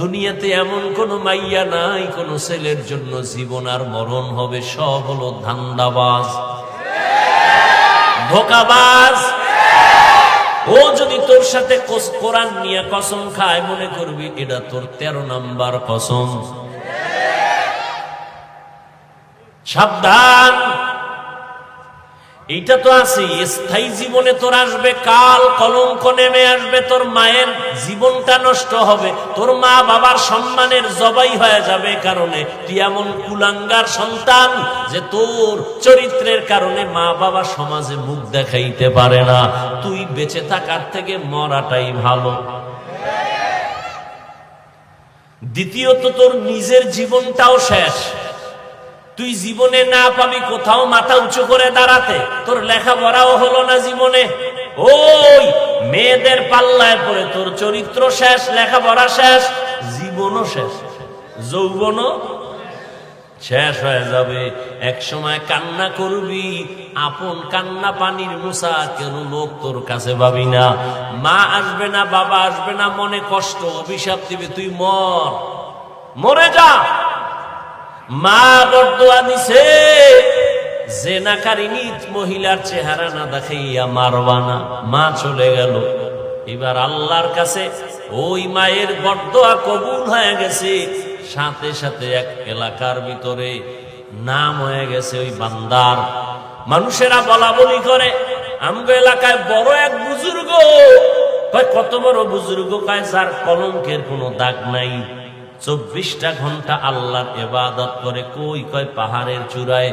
দুনিয়াতে এমন কোন মাইয়া নাই, কোন ছেলের জন্য জীবন আর মরণ হবে, সব হলো ধান্দাবাজ। ধোকাবাজ। ও যদি তোর সাথে কোরআন নিয়ে কসম খায়, মনে করবি এটা তোর তেরো নাম্বার কসম। সাবধান। এইটা তো আছে, স্থায়ী জীবনে তোর আসবে কাল, কলঙ্ক নেমে আসবে, তোর মায়ের জীবনটা নষ্ট হবে, তোর মা বাবার সম্মানের জবাই হয়ে যাবে কারণে। তুই এমন কুলাঙ্গার সন্তান যে তোর চরিত্রের কারণে মা বাবা সমাজে মুখ দেখাইতে পারে না। তুই বেঁচে থাকার থেকে মরাটাই ভালো। দ্বিতীয়ত তোর নিজের জীবনটাও শেষ। তুই জীবনে না পাবি কোথাও মাথা উঁচু করে দাঁড়াতে। তোর লেখাপড়াও হলো না জীবনে। ওই মেয়েদের পাল্লায় পড়ে তোর চরিত্র শেষ, লেখাপড়া শেষ, জীবনও শেষ। যৌবনও শেষ হয়ে যাবে। এক সময় কান্না করবি, আপন কান্না পানির মুসা, কেন লোক তোর কাছে ভাবি না? মা আসবে না, বাবা আসবে না, মনে কষ্ট, অভিশাপ দিবে, তুই মর। মরে যা। মা বরদোয়া দিছে জেনাকারিনী মহিলার চেহারা না দেখাইয়া মারবানা মা চলে গেল। এবার আল্লাহর কাছে ওই মায়ের বরদোয়া কবুল হয়ে গেছে। সাথে সাথে এক এলাকার ভিতরে নাম হয়ে গেছে ওই বান্দার। মানুষেরা বলা বলি করে, আমগো এলাকায় বড় এক বুজুর্গ। কত বড় বুজুর্গ? কায়, যার কলঙ্কের কোনো দাগ নাই। চব্বিশটা ঘণ্টা আল্লাহর এবাদত করে, কই কয় পাহাড়ের চূড়ায়।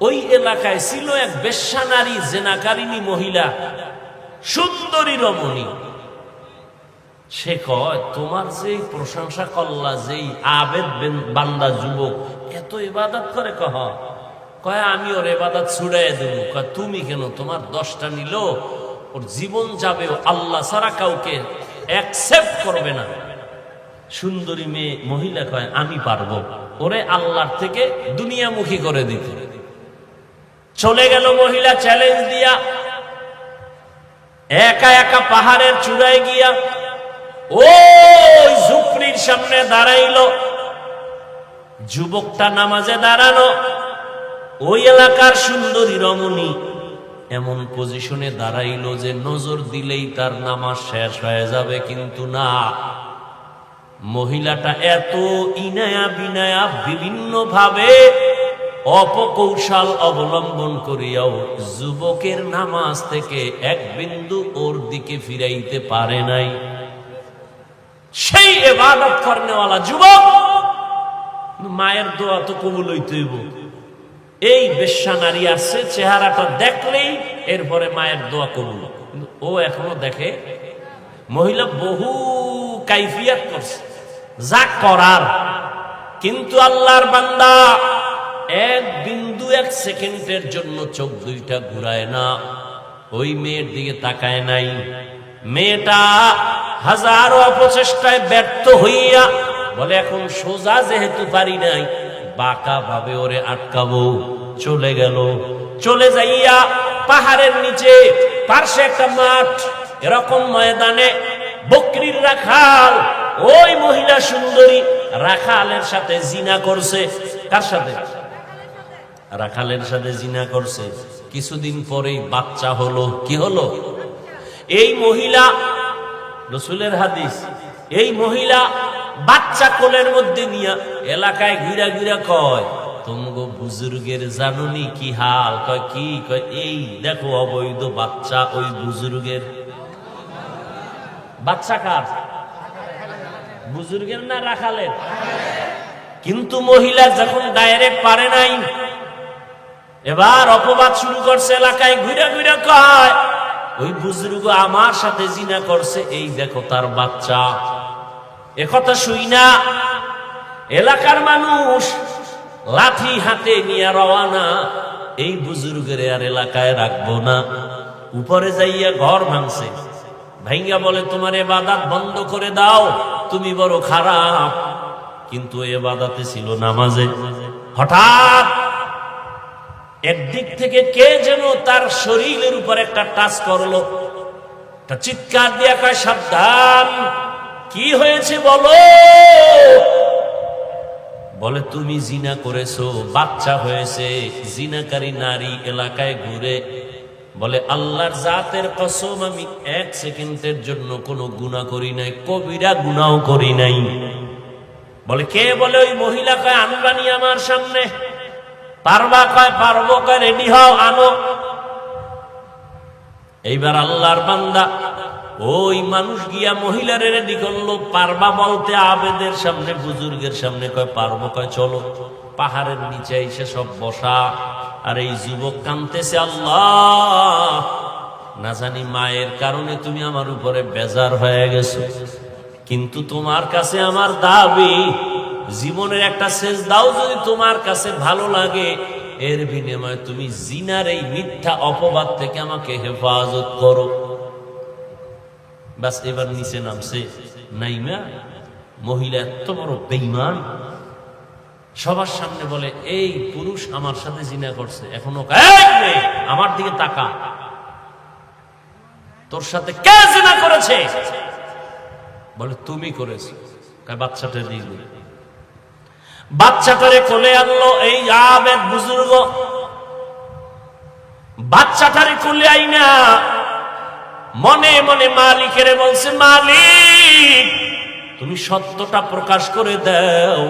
ওই এলাকায় ছিল এক বেশ্যা নারী জেনাকারিনী মহিলা, সুন্দরী রমণী। সে কয়, তোমার যেই প্রশংসা করলা যেই আবেদ বেন- বান্দা যুবক, এত ইবাদত করে কহ? কয়, আমি ওর এবাদত ছুড়াই দেবো। কয়, তুমি কেন? তোমার দশটা নিল, ওর জীবন যাবে আল্লাহ ছাড়া কাউকে অ্যাকসেপ্ট করবে না। সুন্দরী মেয়ে মহিলা কয়, আমি পারব। ওরে আল্লাহর থেকে দুনিয়ামুখী করে দিতে। চলে গেল মহিলা চ্যালেঞ্জ দিয়া। একা একা পাহাড়ের চূড়ায় গিয়া ওই ঝুপড়ির সামনে দাঁড়াইল। যুবকটা নামাজে দাঁড়ানো ওই এলাকার সুন্দরী রমণী এমন পজিশনে দাঁড়াইলো যে নজর দিলেই তার নামাজ শেষ হয়ে যাবে, কিন্তু না। মহিলাটা এত ইনায়া বিনায়া বিভিন্ন ভাবে অপকৌশল অবলম্বন করিয়াও যুবকের নামাজ থেকে এক বিন্দু ওর দিকে ফিরাইতে পারে নাই। সেই এবাদত করেওয়ালা যুবক, মায়ের দোয়া তো কবুল হইতেইব এই বেশ্যা নারী আসছে, চেহারাটা দেখলেই এরপরে মায়ের দোয়া কবুল। ও এখনও দেখে, মহিলা বহু কাইফিয়াত করছে। যা করার। কিন্তু আল্লাহর বান্দা এক বিন্দু, এক সেকেন্ডের জন্য চোখ দুইটা ঘুরায় না। ওই মেয়ের দিকে তাকায় নাই। মেয়েটা হাজারো অপচেষ্টায় ব্যর্থ হইয়া বলে, এখন সোজা যেহেতু পারি নাই বাঁকা ভাবে ওরে আটকাবো। চলে গেল। চলে যাইয়া পাহাড়ের নিচে পার্শ্বে একটা মাঠ, এরকম ময়দানে বকরির রাখাল। ওই মহিলা সুন্দরী রাখালের সাথে জিনা করছে। কার সাথে? রাখালের সাথে জিনা করছে। কিছুদিন পরেই বাচ্চা হলো। কি হলো? এই মহিলা, রসুলের হাদিস, এই মহিলা বাচ্চা কোলের মধ্যে নিয়া এলাকায় ঘুরা ঘুরা কয়, তোমগো বুজুর্গের জানুনি কি হাল? কয়, কি? কয়, এই দেখো অবৈধ বাচ্চা ওই বুজুর্গের বাচ্চা কার? বুজুর্গের না রাখালের? কিন্তু মহিলা যখন ডাইরেক্ট পারে নাই, এবার অপবাদ শুরু করছে এলাকায়, ঘুরে ঘুরে কয়, ওই বুজুর্গ আমার সাথে জিনা করছে, এই দেখো তার বাচ্চা। একথা শুই না। এলাকার মানুষ লাঠি হাতে নিয়ে রওয়ানা এই বুজুর্গের আর এলাকায় রাখব না। উপরে যাইয়া ঘর ভাঙছে। ভাইঙ্গা বলে, তোমার এবাদাত বন্ধ করে দাও, তুমি বড় খারাপ। কিন্তু এবাদাতে ছিল নামাজে। হঠাৎ একদিক থেকে কে যেন তার শরীরের উপর একটা টাচ করল। চিৎকার দিয়া কয়, সাবধান, কি হয়েছে বলো? বলে, তুমি জিনা করেছ, বাচ্চা হয়েছে, জিনাকারী নারী এলাকায় ঘুরে বলে, আল্লাহর জাতের কসম, আমি এক সেকেন্ডের জন্য কোনো গুণা করি নাই, কবিরা গুণাও করি নাই। বলে, কে বলে ওই মহিলা কয় আনবানি আমার সামনে? পারবা কয়, পারব কয় রেডি হও, আনো। এইবার আল্লাহর বান্দা ওই মানুষ গিয়া মহিলারে রেডি করল, পারবা বলতে আবেদের সামনে, বুজুর্গের সামনে, কয়, পারব, কয়, চলো। পাহাড়ের নিচে এসে সব বসা, আর এই যুবক কানতেছে, আল্লাহ! না জানি মায়ের কারণে তুমি আমার উপরে বেজার হয়ে গেছো। কিন্তু তোমার কাছে আমার দাবি, জীবনের একটা শেষ দাও যদি তোমার কাছে ভালো লাগে, এর বিনিময়ে তুমি জিনার এই মিথ্যা অপবাদ থেকে আমাকে হেফাজত করো। ব্যাস এবার নিচে নামছে নাইমা। মহিলা এত বড় বেইমান সবার সামনে বলে, এই পুরুষ আমার সাথে জিনা করছে, এখনও আমার দিকে তাকা। তোর সাথে কে জিনা করেছে? বলে, তুমি করেছ। বাচ্চাটা দিয়ে। বাচ্চাটারে কোলে আনলো এই আবেদ বুজুর্গ। বাচ্চাটারে কোলে আইনা মনে মনে মালিকেরে বলছে, মালিক, তুমি সত্যটা প্রকাশ করে দাও।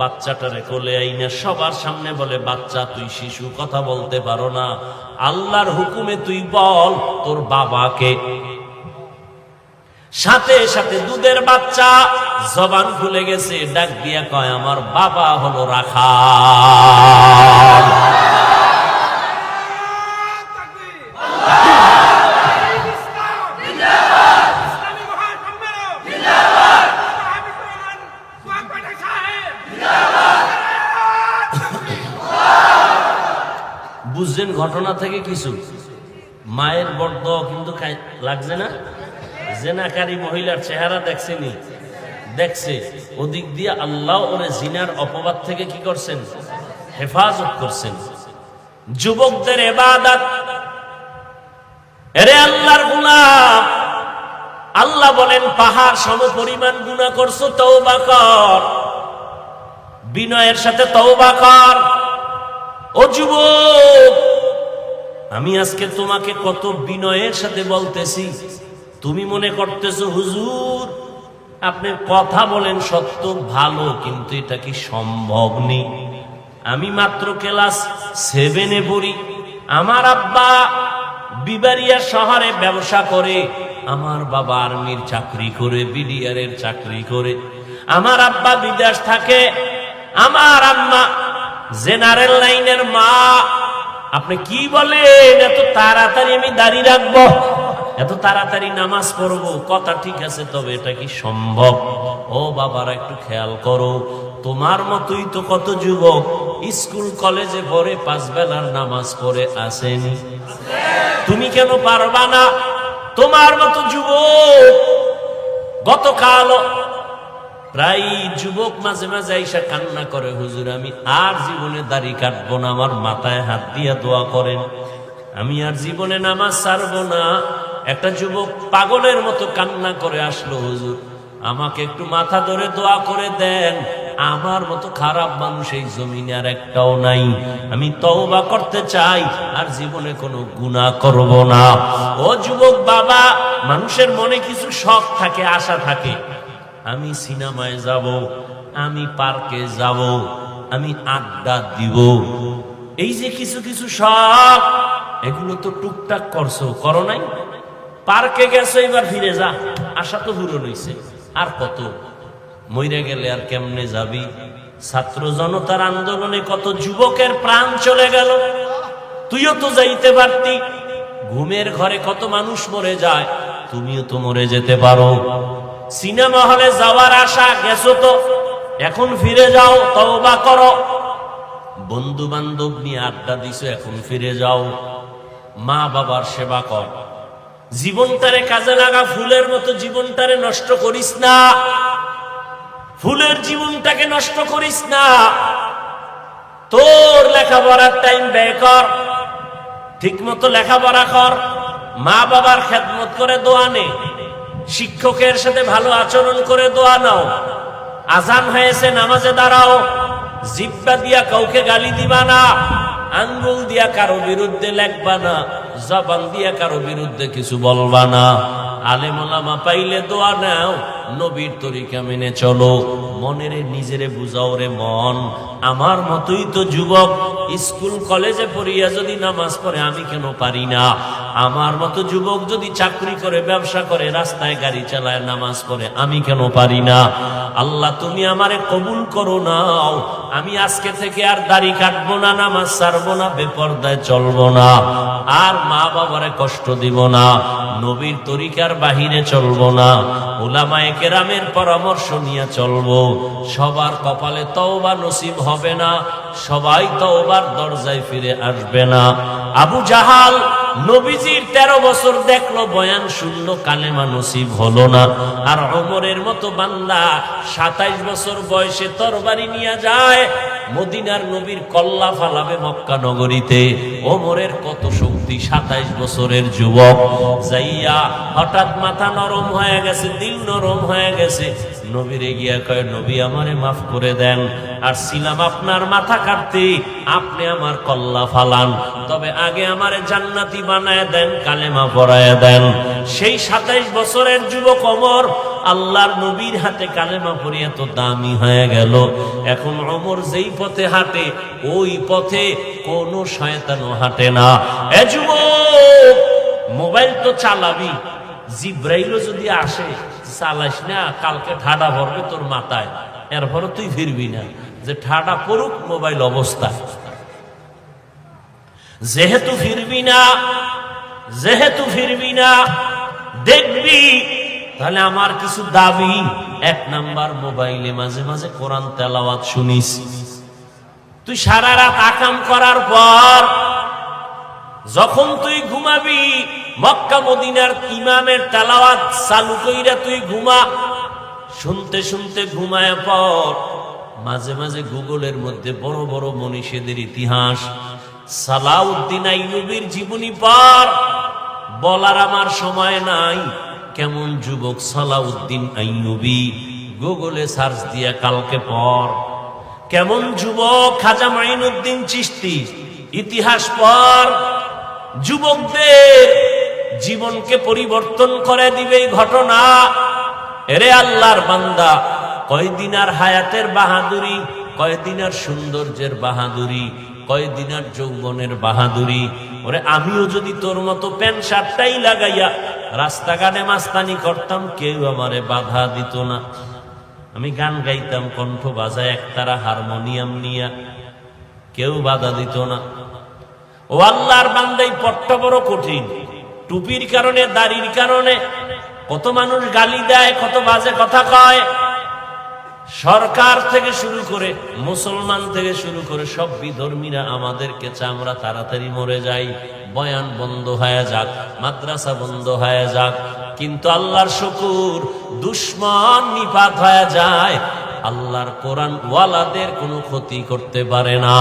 বাচ্চাটারে কোলে আইনা সবার সামনে বলে, বাচ্চা, তুই শিশু, কথা বলতে পারো না। আল্লাহর হুকুমে তুই বল, তোর বাবাকে। সাথে সাথে দুধের বাচ্চা জবান খুলে গেছে, ডাক দিয়া কয়, আমার বাবা হলো রাখা ঘটনা থেকে কিছু। মায়ের বড্ড কিন্তু লাগছে না? জেনাকারী মহিলার চেহারা দেখছেনি দেখছে। ওদিক দিয়ে আল্লাহ ওরে জিনার অপবাদ থেকে কি করছেন? হেফাজত করছেন। যুবকদের এবাদাত। এরে আল্লাহর গুলাম! আল্লাহ বলেন, পাহাড় সম পরিমাণ গুণা করছ, তওবা কর। বিনয়ের সাথে তওবা কর। ও যুবক! আমি আজকে তোমাকে কত বিনয়ের সাথে বলতেছি। তুমি মনে করতেছো, হুজুর, আপনি কথা বলেন সত্য, ভালো, কিন্তু এটা কি সম্ভব নেই আমি মাত্র ক্লাস সেভেনে পড়ি। আমার আব্বা বিবারিয়া শহরে ব্যবসা করে, আমার বাবা আর্মির চাকরি করে, বিডিআরের চাকরি করে। আমার আব্বা বিদেশ থাকে, আমার আম্মা জেনারেল লাইনের মা আপনি কি বলেন? এত তাড়াতাড়ি আমি দাঁড়িয়ে রাখব? এত তাড়াতাড়ি নামাজ পড়ব? কথা ঠিক আছে, তবে এটা কি সম্ভব? ও বাবারা, একটু খেয়াল করো। তোমার মতোই তো কত যুবক। স্কুল, কলেজে পড়ে পাঁচ বেলার নামাজ পড়ে আসেনি। তুমি কেন পারবা না? তোমার মতো যুবক। গতকাল প্রায় যুবক মাঝে মাঝে আইসা কান্না করে, হুজুর, আমি আর জীবনে দাড়ি কাটবো না, আমার মাথায় হাত দিয়া দোয়া করেন। আমি আর জীবনে নামাজ ছাড়বো না। একটা যুবক পাগলের মতো কান্না করে আসলো, হুজুর, আমাকে একটু মাথা ধরে দোয়া করে দেন। আমার মতো খারাপ মানুষ এই জমিনে আর একটাও নাই। আমি তওবা করতে চাই, আর জীবনে কোনো গুনাহ করব না। ও যুবক বাবা, মানুষের মনে কিছু শখ থাকে, আশা থাকে। আমি সিনেমায় যাব, আমি পার্কে যাব, আমি আড্ডা দিব। এই যে কিছু কিছু শখ এগুলো তো টুকটাক করছ, করো নাই? পার্কে গেছো, এবার ফিরে যা। আশা তো পূরণ হইছে। আর কত? মইরে গেলে আর কেমনে যাবি? ছাত্র জনতার আন্দোলনে কত যুবকের প্রাণ চলে গেল। তুইও তো যাইতে পারতি। ঘুমের ঘরে কত মানুষ মরে যায়, তুমিও তো মরে যেতে পারো। সিনেমা হলে যাওয়ার আশা, গেছো তো? এখন ফিরে যাও, তওবা করো। বন্ধু বান্ধব নিয়ে আড্ডা দিছো, এখন ফিরে যাও। মা বাবার সেবা কর। জীবনটারে কাজে লাগা, ফুলের মতো জীবনটারে নষ্ট করিস না। ফুলের জীবনটাকে নষ্ট করিস না। তোর লেখাপড়ার টাইম ব্যয় কর। ঠিক মতো লেখাপড়া কর। মা বাবার খেদমত করে দোয়া নে। শিক্ষকের সাথে ভালো আচরণ করে দোয়া নাও। আজান হয়েছে, নামাজে দাঁড়াও। জিব্বা দিয়া কাউকে গালি দিবা না, আঙ্গুল দিয়া কারও বিরুদ্ধে লেখবা না। জবান দিয়া কারও বিরুদ্ধে কিছু বলবা না। আলেমলামা পাইলে দোয়া নাও, নবীর তরিকা মেনে চলো। মনের নিজেরে বুঝাও রে মন। আমার মতোই তো যুবক, স্কুল, কলেজে পড়িয়া যদি নামাজ পড়ে, আমি কেন পারি না? আমার মতো যুবক যদি চাকরি করে, ব্যবসা করে, রাস্তায় গাড়ি চালায়, নামাজ পড়ে, আমি কেন পারি না? আল্লাহ, তুমি আমারে কবুল করো নাও। আমি আজকে থেকে আর দাড়ি কাটবো না, নামাজ ছাড়বো না, বেপর্দায় চলবো না। আর মা বাবারে কষ্ট দিব না, নবীর তরিকার বাহিরে চলবো না ওলামায়ে কেরামের পরামর্শ নিয়ে চলবো। সবার কপালে তওবা নসিব হবে না, সবাই তওবার দরজায় ফিরে আসবে না। আবু জাহাল নবীজির তেরো বছর দেখল বয়ান শূন্য কালেমা নসিব হলো না। আর অমরের মতো বান্দা সাতাইশ বছর বয়সে তরবারি নিয়ে যায় মদিনার নবীর কল্লা ফালাবে মক্কা নগরীতে। ওমরের কত শক্তি, সাতাইশ বছরের যুবক। যাইয়া হঠাৎ মাথা নরম হয়ে গেছে, দিল নরম হয়ে গেছে। নবীরে গিয়া কয়, নবী, আমারে মাফ করে দেন। আর ছিলাম আপনার মাথা কাটতে। আপনি আমার কল্লা ফালান। তবে আগে আমারে জান্নাতি বানায় দেন, কালেমা পড়ায় দেন। সেই সাতাইশ বছরের যুবক অমর আল্লাহর নবীর হাতে কালেমা পড়িয়া তো দামি হয়ে গেল। এখন অমর যেই পথে হাঁটে, ওই পথে কোনো শয়তানও হাঁটে না। মোবাইল তো চালাবি। জিব্রাইলও যদি আসে, চালাস না, কালকে ঠাডা ভরবে তোর মাথায়। এরপরে তুই ফিরবি না। যে ঠাডা পড়ুক, মোবাইল অবস্থা। যেহেতু ফিরবি না, যেহেতু ফিরবি না, দেখবি তাহলে আমার কিছু দাবি। এক নাম্বার, মোবাইলে মাঝে মাঝে কোরআন তেলাওয়াত শুনিস। তুই সারা রাত আকাম করার পর, যখন তুই ঘুমাবি, মক্কা মদিনার ইমামের তেলাওয়াত চালু কইরা তুই ঘুমা। শুনতে শুনতে ঘুমায় পর, মাঝে মাঝে গুগলের মধ্যে বড় বড় মনীষীদের ইতিহাস, সালাউদ্দিন আইনুবির জীবনী পর, বলার আমার সময় নাই। কেমন যুবক সালাউদ্দিন আইনুবি গুগলে সার্চ দিয়া কালকে পর। কেমন যুবক খাজা মাইনুদ্দিন চিস্তি ইতিহাস পর। যুবকদের জীবনকে পরিবর্তন করে দিবে ঘটনা। এরে আল্লাহর বান্দা কয়দিনার হায়াতের বাহাদুরি কয়দিনার সৌন্দর্যের বাহাদুরি? কয়দিনার যৌবনের বাহাদুরি? ওরে, আমিও যদি তোর মতো প্যান্ট শার্টটাই লাগাইয়া রাস্তাঘাটে মাস্তানি করতাম, কেউ আমারে বাধা দিত না। আমি গান গাইতাম, কণ্ঠ বাজায় একতারা হারমোনিয়াম নিয়া। কেউ বাধা দিত না। ও আল্লাহর বান্দাই পট্ট বড় কঠিন। টুপির কারণে, দাড়ির কারণে। কত মানুষ গালি দেয়, কত বাজে কথা কয়। সরকার থেকে শুরু করে, মুসলমান থেকে শুরু করে সব বিধর্মীরা আমাদেরকে আমরা তাড়াতাড়ি মরে যাই বয়ান বন্ধ হয়ে যাক, মাদ্রাসা বন্ধ হয়ে যাক। কিন্তু আল্লাহর শুকুর, দুশ্মন নিপাত হয়ে যায়। আল্লাহর কোরআন ওয়ালাদের কোনো ক্ষতি করতে পারে না।